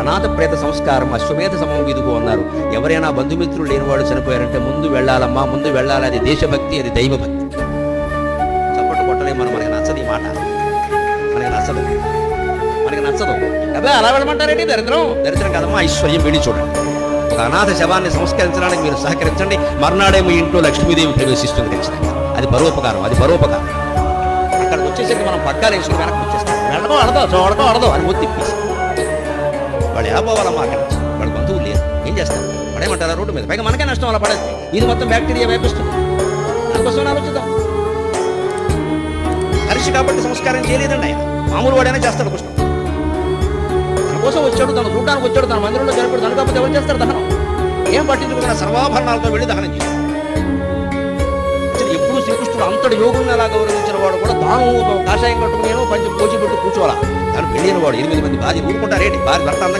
అనాథ ప్రేత సంస్కారం అశ్వమేధ సమం విదుగు అన్నారు. ఎవరైనా బంధుమిత్రులు లేనివాడు చనిపోయారంటే ముందు వెళ్ళాలమ్మా ముందు వెళ్ళాలి. అది దేశభక్తి అది దైవభక్తి. చప్పట్లు కొట్టలే మనం మనకి నచ్చదు ఈ మాట. మనకి నచ్చదు. మనకి నచ్చదు. అదే అలా వెళ్ళమంటారండి దరిద్రం? దరిద్రం కదమ్మా ఐశ్వర్యం వెళ్ళి చూడండి. ఒక అనాథ శవాన్ని సంస్కరించడానికి మీరు సహకరించండి. మర్నాడే మీ ఇంట్లో లక్ష్మీదేవి ప్రవేశిస్తుంది ఖచ్చితంగా. అది పరోపకారం అది పరోపకారం. అక్కడికి వచ్చేసరికి మనం పక్కాలు వేసుకుని వెనక్కి వచ్చేస్తాం. వెళ్ళడం అడదో చూడడం అడదో అని మొత్తి తిప్పేసి వాళ్ళు ఎలా పోవాలమ్మా అక్కడ నుంచి వాళ్ళ బంధువులు లేరు. ఏం చేస్తారు పడేమంటారా రోడ్డు మీద. పైగా మనకే నష్టం అలా పడేది. ఇది మొత్తం బ్యాక్టీరియా వేపిస్తుంది. దానికోసం ఆలోచిద్దాం. మనిషి కాబట్టి సంస్కారం చేయలేదండి ఆయన. మామూలు వాడైనా చేస్తాడు కృష్ణ. తన కోసం వచ్చాడు తను చూడడానికి వచ్చాడు తన మందిరంలో జరిపాడు తను కాకపోతే ఎవరు చేస్తారు దహనం? ఏం పట్టించుకున్న సర్వాభరణాలతో వెళ్ళి దహనం చేశాడు ఎప్పుడు శ్రీకృష్ణుడు అంతటి యోగుల్ని ఎలా గౌరవించిన వాడు కూడా తాను కాషాయం కట్టుకుని పంచి పోచి పెట్టి కూర్చోవాలా? తను వెళ్ళిన వాడు ఎనిమిది మంది భార్య ఊరుకుంటారేంటి భార్య భర్త